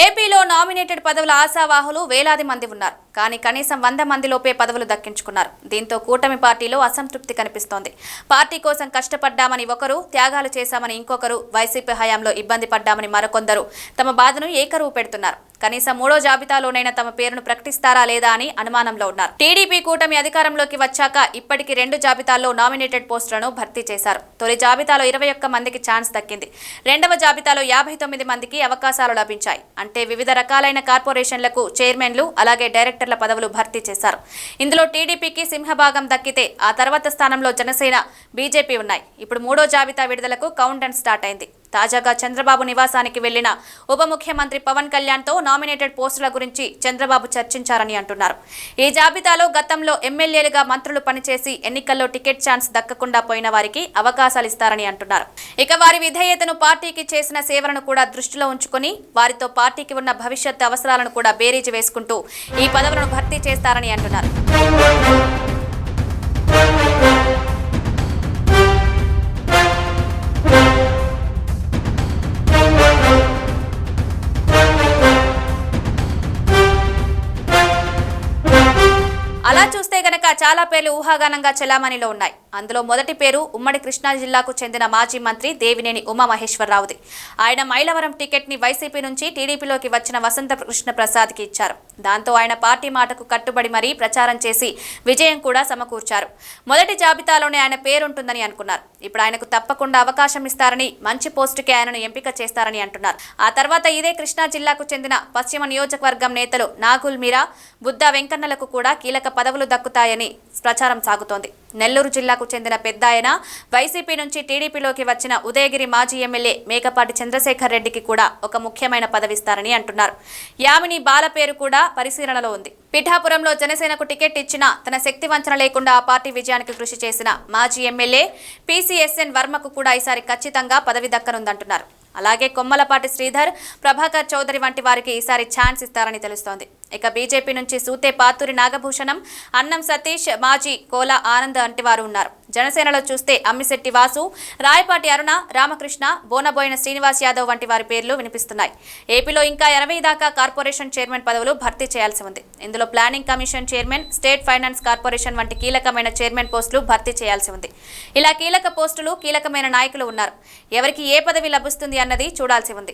ఏపీలో నామినేటెడ్ పదవుల ఆశావాహులు వేలాది మంది ఉన్నారు. కానీ కనీసం వంద మందిలోపే పదవులు దక్కించుకున్నారు. దీంతో కూటమి పార్టీలో అసంతృప్తి కనిపిస్తోంది. పార్టీ కోసం కష్టపడ్డామని ఒకరు త్యాగాలు చేశామని ఇంకొకరు వైసీపీ హయాంలో ఇబ్బంది పడ్డామని మరికొందరు తమ బాధను ఏకరువు పెడుతున్నారు. కనీసం మూడో జాబితాలోనైనా తమ పేరును ప్రకటిస్తారా లేదా అని అనుమానంలో ఉన్నారు. టీడీపీ కూటమి అధికారంలోకి వచ్చాక ఇప్పటికి రెండు జాబితాల్లో నామినేటెడ్ పోస్టులను భర్తీ చేశారు. తొలి జాబితాలో ఇరవై ఒక్క మందికి ఛాన్స్ దక్కింది. రెండవ జాబితాలో యాభై తొమ్మిది మందికి అవకాశాలు లభించాయి. అంటే వివిధ రకాలైన కార్పొరేషన్లకు చైర్మన్లు అలాగే డైరెక్టర్ల పదవులు భర్తీ చేశారు. ఇందులో టీడీపీకి సింహభాగం దక్కితే ఆ తర్వాత స్థానంలో జనసేన బీజేపీ ఉన్నాయి. ఇప్పుడు మూడో జాబితా విడుదలకు కౌంట్ అండ్ స్టార్ట్ అయింది. తాజాగా చంద్రబాబు నివాసానికి వెళ్ళిన ఉప ముఖ్యమంత్రి పవన్ కళ్యాణ్తో నామినేటెడ్ పోస్టుల గురించి చంద్రబాబు చర్చించారని అంటున్నారు. ఈ జాబితాలో గతంలో ఎమ్మెల్యేలుగా మంత్రులు పనిచేసి ఎన్నికల్లో టికెట్ ఛాన్స్ దక్కకుండా పోయిన వారికి అవకాశాలు ఇస్తారని అంటున్నారు. ఇక వారి విధేయతను పార్టీకి చేసిన సేవలను కూడా దృష్టిలో ఉంచుకొని వారితో పార్టీకి ఉన్న భవిష్యత్ అవసరాలను కూడా బేరీజు వేసుకుంటూ ఈ పదవులను భర్తీ చేస్తారని అంటున్నారు. borrachos చాలా పేర్లు ఊహాగానంగా చెలామణిలో ఉన్నాయి. అందులో మొదటి పేరు ఉమ్మడి కృష్ణా జిల్లాకు చెందిన మాజీ మంత్రి దేవినేని ఉమామహేశ్వరరావుది. ఆయన మైలవరం టికెట్ని వైసీపీ నుంచి టీడీపీలోకి వచ్చిన వసంత కృష్ణ ప్రసాద్కి ఇచ్చారు. దాంతో ఆయన పార్టీ మాటకు కట్టుబడి మరీ ప్రచారం చేసి విజయం కూడా సమకూర్చారు. మొదటి జాబితాలోనే ఆయన పేరుంటుందని అనుకున్నారు. ఇప్పుడు ఆయనకు తప్పకుండా అవకాశం ఇస్తారని మంచి పోస్టుకి ఆయనను ఎంపిక చేస్తారని అంటున్నారు. ఆ తర్వాత ఇదే కృష్ణా జిల్లాకు చెందిన పశ్చిమ నియోజకవర్గం నేతలు నాగుల్ మీరా బుద్ధ వెంకన్నలకు కూడా కీలక పదవులు దక్కుతాయని ప్రచారం సాగుతోంది. నెల్లూరు జిల్లాకు చెందిన పెద్ద ఆయన వైసీపీ నుంచి టీడీపీలోకి వచ్చిన ఉదయగిరి మాజీ ఎమ్మెల్యే మేకపాటి చంద్రశేఖర్ రెడ్డికి కూడా ఒక ముఖ్యమైన పదవిస్తారని అంటున్నారు. యామిని బాల పేరు కూడా పరిశీలనలో ఉంది. పిఠాపురంలో జనసేనకు టికెట్ ఇచ్చినా తన శక్తి వంచన లేకుండా ఆ పార్టీ విజయానికి కృషి చేసిన మాజీ ఎమ్మెల్యే పీసీఎస్ఎన్ వర్మకు కూడా ఈసారి ఖచ్చితంగా పదవి దక్కనుందంటున్నారు. అలాగే కొమ్మలపాటి శ్రీధర్ ప్రభాకర్ చౌదరి వంటి వారికి ఈసారి ఛాన్స్ ఇస్తారని తెలుస్తోంది. ఇక బీజేపీ నుంచి సూతే పాతూరి నాగభూషణం అన్నం సతీష్ మాజీ కోల ఆనంద్ వంటి వారు ఉన్నారు. జనసేనలో చూస్తే అమ్మిశెట్టి వాసు రాయపాటి అరుణ రామకృష్ణ బోనబోయిన శ్రీనివాస్ యాదవ్ వంటి వారి పేర్లు వినిపిస్తున్నాయి. ఏపీలో ఇంకా ఎనభై దాకా కార్పొరేషన్ చైర్మన్ పదవులు భర్తీ చేయాల్సి ఉంది. ఇందులో planning commission chairman state finance corporation వంటి కీలకమైన చైర్మన్ పోస్టులు భర్తీ చేయాల్సి ఉంది. ఇలా కీలక పోస్టులు కీలకమైన నాయకులు ఉన్నారు. ఎవరికి ఏ పదవి లభిస్తుంది అన్నది చూడాల్సి ఉంది.